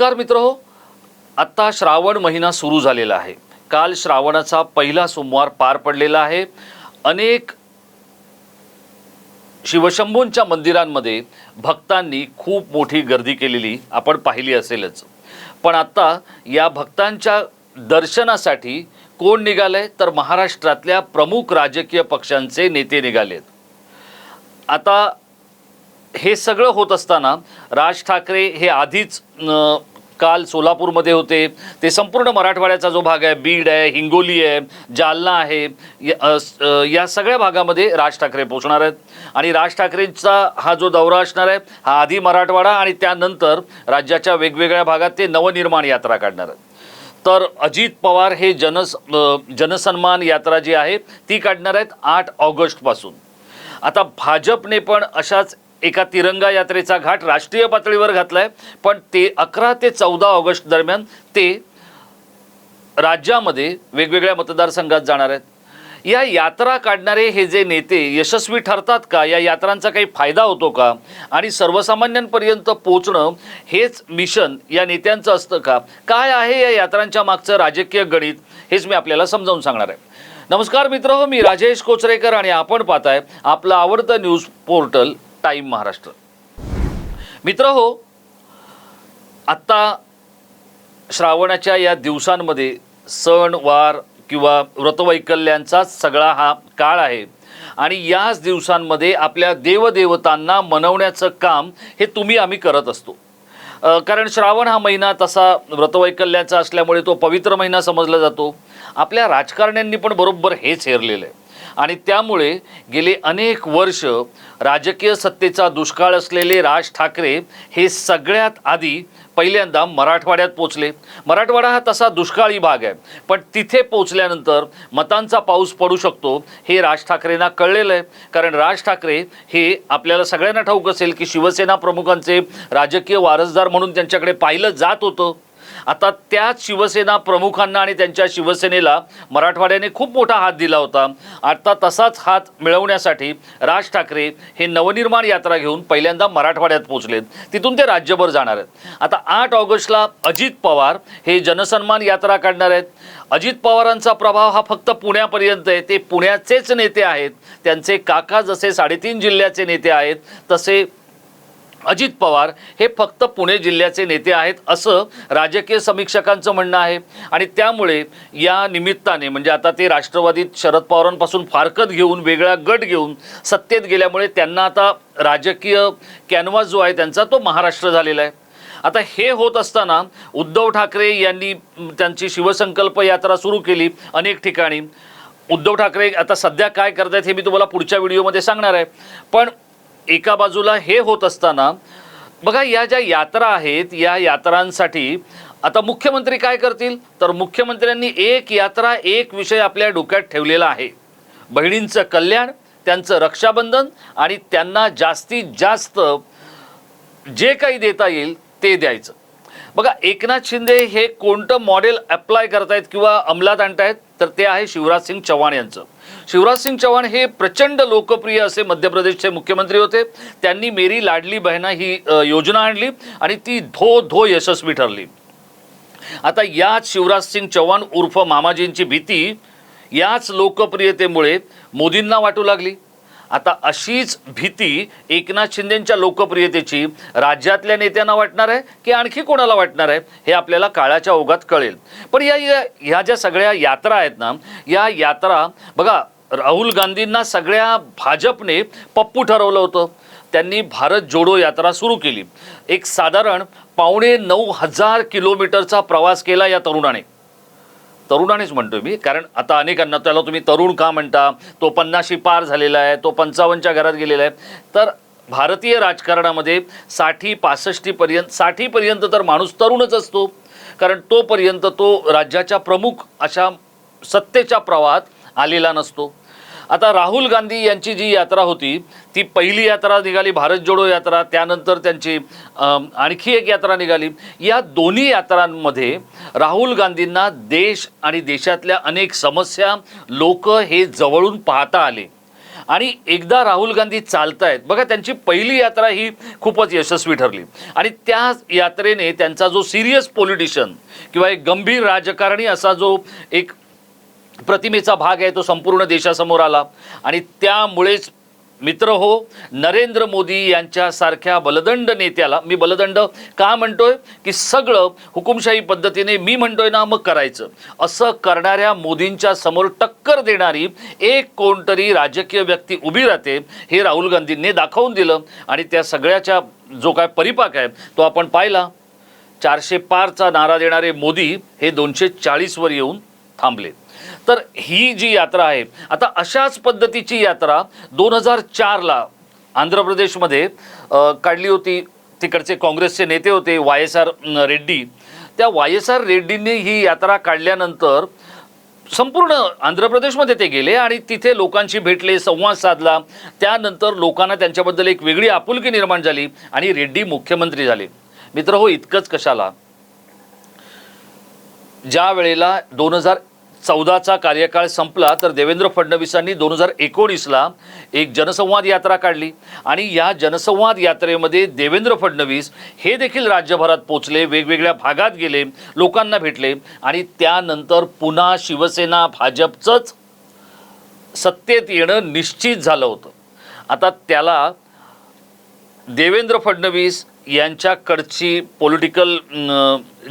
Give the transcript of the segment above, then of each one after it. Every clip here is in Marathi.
नमस्कार मित्र हो. आत्ता श्रावण महिना सुरू झालेला आहे. काल श्रावणाचा पहिला सोमवार पार पडलेला आहे. अनेक शिवशंभूंच्या मंदिरांमध्ये भक्तांनी खूप मोठी गर्दी केलेली आपण पाहिली असेलच. पण आत्ता या भक्तांच्या दर्शनासाठी कोण निघालंय? तर महाराष्ट्रातल्या प्रमुख राजकीय पक्षांचे नेते निघालेत. आता हे सगळं होत असताना राज ठाकरे हे आधीच काल सोलापूरमध्ये होते. ते संपूर्ण मराठवाड्याचा जो भाग आहे बीड आहे हिंगोली आहे जालना आहे या या सगळ्या भागामध्ये राज ठाकरे पोहोचणार आहेत. आणि राज ठाकरेंचा हा जो दौरा असणार आहे हा आधी मराठवाडा आणि त्यानंतर राज्याच्या वेगवेगळ्या भागात ते नवनिर्माण यात्रा काढणार आहेत. तर अजित पवार हे जनस जनसन्मान यात्रा जी आहे ती काढणार आहेत आठ ऑगस्टपासून. आता भाजपने पण अशाच एका तिरंगा यात्रेचा घाट राष्ट्रीय पातळीवर घातलाय. पण ते अकरा ते चौदा ऑगस्ट दरम्यान ते राज्यामध्ये वेगवेगळ्या मतदारसंघात जाणार आहेत. या यात्रा काढणारे हे जे नेते यशस्वी ठरतात का? या यात्रांचा काही फायदा होतो का? आणि सर्वसामान्यांपर्यंत पोचणं हेच मिशन या नेत्यांचं असतं का? काय आहे या यात्रांच्या मागचं राजकीय गणित? हेच मी आपल्याला समजावून सांगणार आहे. नमस्कार मित्र हो मी राजेश कोचरेकर आणि आपण पाहताय आपलं आवडतं न्यूज पोर्टल टाईम महाराष्ट्र. मित्र हो आत्ता श्रावणाच्या या दिवसांमध्ये सण वार किंवा व्रतवैकल्यांचाच सगळा हा काळ आहे. आणि याच दिवसांमध्ये आपल्या देवदेवतांना मनवण्याचं काम हे तुम्ही आम्ही करत असतो. कारण श्रावण हा महिना तसा व्रतवैकल्याचा असल्यामुळे तो पवित्र महिना समजला जातो. आपल्या राजकारण्यांनी पण बरोबर हेच हेरलेलं आहे. आणि त्यामुळे गेले अनेक वर्ष राजकीय सत्तेचा दुष्काळ असलेले राज ठाकरे हे सगळ्यात आधी पहिल्यांदा मराठवाड्यात पोचले. मराठवाडा हा तसा दुष्काळी भाग आहे. पण तिथे पोचल्यानंतर मतांचा पाऊस पडू शकतो हे राज ठाकरेंना कळलेलं आहे. कारण राज ठाकरे हे आपल्याला सगळ्यांना ठाऊक असेल की शिवसेना प्रमुखांचे राजकीय वारसदार म्हणून त्यांच्याकडे पाहिलं जात होतं. आता त्याच शिवसेना प्रमुखांना आणि त्यांच्या शिवसेनेला मराठवाड्याने खूप मोठा हात दिला होता. आता तसाच हात मिळवण्यासाठी राज ठाकरे हे नवनिर्माण यात्रा घेऊन पहिल्यांदा मराठवाड्यात पोचलेत तिथून ते राज्यभर जाणार आहेत. आता आठ ऑगस्टला अजित पवार हे जनसन्मान यात्रा काढणार आहेत. अजित पवारांचा प्रभाव हा फक्त पुण्यापर्यंत आहे. ते पुण्याचेच नेते आहेत. त्यांचे काका जसे साडेतीन जिल्ह्याचे नेते आहेत तसे अजित पवार हे फक्त पुणे जिल्ह्याचे नेते आहेत असं राजकीय समीक्षकांचं म्हणणं आहे. आणि त्यामुळे या निमित्ताने म्हणजे आता ते राष्ट्रवादीत शरद पवारांपासून फारकत घेऊन वेगळा गट घेऊन सत्तेत गेल्यामुळे त्यांना आता राजकीय कॅनव्हास जो आहे त्यांचा तो महाराष्ट्र झालेला आहे. आता हे होत असताना उद्धव ठाकरे यांनी त्यांची शिवसंकल्प यात्रा सुरू केली अनेक ठिकाणी. उद्धव ठाकरे आता सध्या काय करतायत हे मी तुम्हाला पुढच्या व्हिडिओमध्ये सांगणार आहे. पण एका बाजूला हे होत असताना बघा या ज्या यात्रा आहेत या यात्रांसाठी आता मुख्यमंत्री काय करतील? तर मुख्यमंत्र्यांनी एक यात्रा एक विषय आपल्या डोक्यात ठेवलेला आहे. बहिणींचं कल्याण त्यांचं रक्षाबंधन आणि त्यांना जास्तीत जास्त जे काही देता येईल ते द्यायचं. बघा एकनाथ शिंदे हे कोणतं मॉडेल अप्लाय करतायत किंवा अंमलात आणतायत तर ते आहे शिवराज सिंग चव्हाण यांचं. शिवराजसिंग चव्हाण हे प्रचंड लोकप्रिय असे मध्य प्रदेशचे मुख्यमंत्री होते. त्यांनी मेरी लाडली बहिणा ही योजना आणली आणि ती धो धो यशस्वी ठरली. आता याच शिवराजसिंग चव्हाण उर्फ मामाजींची भीती याच लोकप्रियतेमुळे मोदींना वाटू लागली. आता अशीच भीती एकनाथ शिंदेंच्या लोकप्रियतेची राज्यातल्या नेत्यांना वाटणार आहे की आणखी कोणाला वाटणार आहे हे आपल्याला काळाच्या ओघात कळेल. पण या या- ह्या ज्या सगळ्या यात्रा आहेत ना या यात्रा बघा राहुल गांधींना सगळ्या भाजपने पप्पू ठरवलं होतं. त्यांनी भारत जोडो यात्रा सुरू केली. एक साधारण पावणे नऊ हजार किलोमीटरचा प्रवास केला या तरुणाने. तरुणानेच म्हणतोय मी कारण आता अनेकांना त्याला तुम्ही तरुण का म्हणता? तो पन्नाशी पार झालेला आहे तो पंचावन्नच्या घरात गेलेला आहे. तर भारतीय राजकारणामध्ये साठी पासष्टीपर्यंत साठीपर्यंत तर माणूस तरुणच असतो. कारण तोपर्यंत तो राज्याच्या प्रमुख अशा सत्तेच्या प्रवाहात आलेला नसतो. आता राहुल गांधी यांची जी यात्रा होती ती पहिली यात्रा निघाली भारत जोडो यात्रा त्यानंतर त्यांची आणखी एक यात्रा निघाली. या दोन्ही यात्रांमध्ये राहुल गांधींना देश आणि देशातल्या अनेक समस्या लोक हे जवळून पाहता आले. आणि एकदा राहुल गांधी चालतायत बघा त्यांची पहिली यात्रा ही खूपच यशस्वी ठरली. आणि त्या यात्रेने त्यांचा जो सिरियस पॉलिटिशियन किंवा एक गंभीर राजकारणी असा जो एक प्रतिमेचा भाग आहे तो संपूर्ण देशासमोर आला. आणि त्यामुळेच मित्र हो नरेंद्र मोदी यांच्यासारख्या बलदंड नेत्याला मी बलदंड का म्हणतोय? की सगळं हुकुमशाही पद्धतीने मी म्हणतोय ना मग करायचं. असं करणाऱ्या मोदींच्या समोर टक्कर देणारी एक कोणतरी राजकीय व्यक्ती उभी राहते हे राहुल गांधींनी दाखवून दिलं. आणि त्या सगळ्याच्या जो काय परिपाक आहे तो आपण पाहिला. चारशे पारचा नारा देणारे मोदी हे दोनशे चाळीसवर येऊन थांबले तर ही जी यात्रा आहे आता अशाच पद्धतीची यात्रा दोन हजार चारला आंध्र प्रदेशमध्ये काढली होती. तिकडचे काँग्रेसचे नेते होते वाय एस आर रेड्डी. त्या वाय एस आर रेड्डींनी ही यात्रा काढल्यानंतर संपूर्ण आंध्र प्रदेशमध्ये ते गेले आणि तिथे लोकांशी भेटले संवाद साधला. त्यानंतर लोकांना त्यांच्याबद्दल एक वेगळी आपुलकी निर्माण झाली आणि रेड्डी मुख्यमंत्री झाले. मित्र हो इतकंच कशाला? ज्या वेळेला दोन हजार चौदाचा कार्यकाळ संपला तर देवेंद्र फडणवीसांनी दोन हजार एकोणीसला एक जनसंवाद यात्रा काढली. आणि या जनसंवाद यात्रेमध्ये देवेंद्र फडणवीस हे देखील राज्यभरात पोचले वेगवेगळ्या भागात गेले लोकांना भेटले. आणि त्यानंतर पुन्हा शिवसेना भाजपचंच सत्तेत येणं निश्चित झालं होतं. आता त्याला देवेंद्र फडणवीस यांच्याकडची पॉलिटिकल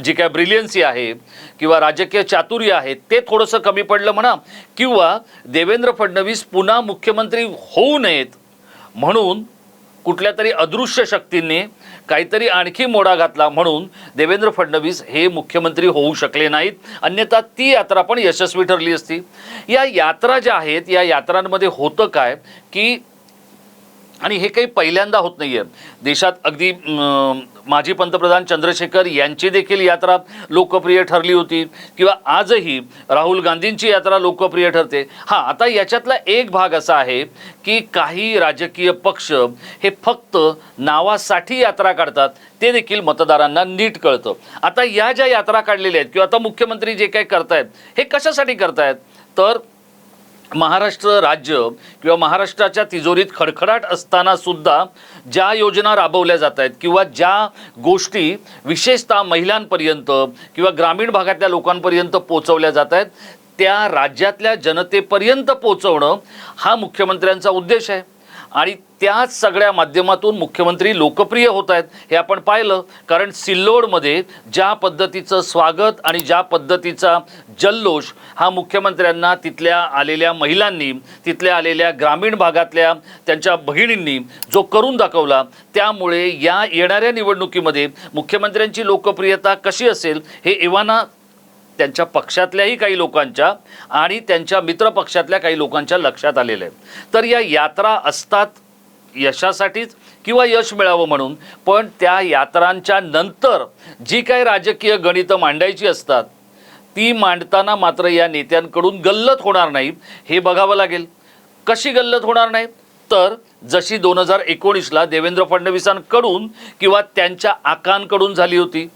जी काय ब्रिलियन्सी आहे किंवा राजकीय चातुर्य आहे ते थोडंसं कमी पडलं म्हणा किंवा देवेंद्र फडणवीस पुन्हा मुख्यमंत्री होऊ नयेत म्हणून कुठल्या तरी अदृश्य शक्तींनी काहीतरी आणखी मोडा घातला म्हणून देवेंद्र फडणवीस हे मुख्यमंत्री होऊ शकले नाहीत. अन्यथा ती यात्रा पण यशस्वी ठरली असती. या यात्रा ज्या आहेत या यात्रांमध्ये होतं काय की आणि हे काही पहिल्यांदा होत नाही आहे देशात अगदी माजी पंतप्रधान चंद्रशेखर यांची देखील यात्रा लोकप्रिय ठरली होती. किंवा आजही राहुल गांधींची यात्रा लोकप्रिय ठरते. हां आता याच्यातला एक भाग असा आहे की काही राजकीय पक्ष हे फक्त नावासाठी यात्रा काढतात. ते देखील मतदारांना नीट कळतं. आता या ज्या यात्रा काढलेल्या आहेत किंवा आता मुख्यमंत्री जे काही करतायत हे कशासाठी करतायत? तर महाराष्ट्र राज्य किंवा महाराष्ट्राच्या तिजोरीत खडखडाट असताना सुद्धा ज्या योजना राबवल्या जात आहेत किंवा ज्या गोष्टी विशेषतः महिलांपर्यंत किंवा ग्रामीण भागातल्या लोकांपर्यंत पोचवल्या जात आहेत त्या राज्यातल्या जनतेपर्यंत पोचवणं हा मुख्यमंत्र्यांचा उद्देश आहे. आणि त्याच सगळ्या माध्यमातून मुख्यमंत्री लोकप्रिय होत आहेत हे आपण पाहिलं. कारण सिल्लोडमध्ये ज्या पद्धतीचं स्वागत आणि ज्या पद्धतीचा जल्लोष हा मुख्यमंत्र्यांना तिथल्या आलेल्या महिलांनी तिथल्या आलेल्या ग्रामीण भागातल्या त्यांच्या बहिणींनी जो करून दाखवला त्यामुळे या येणाऱ्या निवडणुकीमध्ये मुख्यमंत्र्यांची लोकप्रियता कशी असेल हे एव्हाना त्यांच्या पक्षातल्याही काही लोकांच्या आणि त्यांच्या मित्रपक्षातल्या काही लोकांच्या लक्षात आलेलं आहे. तर या यात्रा असतात यशासाठीच किंवा यश मिळावं म्हणून पण त्या यात्रांच्या नंतर जी काही राजकीय गणितं मांडायची असतात ती मांडताना मात्र या नेत्यांकडून गल्लत होणार नाही हे बघावं लागेल. कशी गल्लत होणार नाही? तर जशी दोन हजार एकोणीसला देवेंद्र फडणवीसांकडून किंवा त्यांच्या आकांकडून झाली होती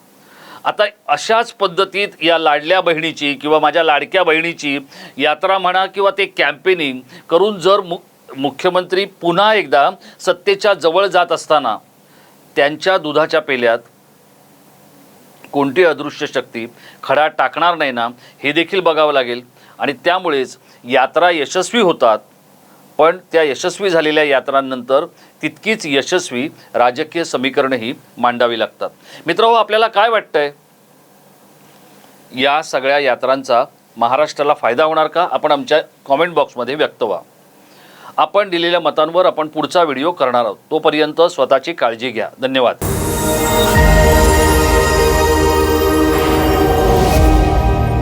आता अशाच पद्धतीत या लाडल्या बहिणीची किंवा माझ्या लाडक्या बहिणीची यात्रा म्हणा किंवा ते कॅम्पेनिंग करून जर मु मुख्यमंत्री पुन्हा एकदा सत्तेच्या जवळ जात असताना त्यांच्या दुधाच्या पेल्यात कोणती अदृश्य शक्ती खडा टाकणार नाही ना हे देखील बघावं लागेल. आणि त्यामुळेच यात्रा यशस्वी होतात. पण त्या यशस्वी झालेल्या यात्रांनंतर तितकीच यशस्वी राजकीय समीकरणंही मांडावी लागतात. मित्र आपल्याला काय वाटतंय? या सगळ्या यात्रांचा महाराष्ट्राला फायदा होणार का? आपण आमच्या कॉमेंट बॉक्समध्ये व्यक्त व्हा. आपण दिलेल्या मतांवर आपण पुढचा व्हिडिओ करणार आहोत. तोपर्यंत स्वतःची काळजी घ्या. धन्यवाद.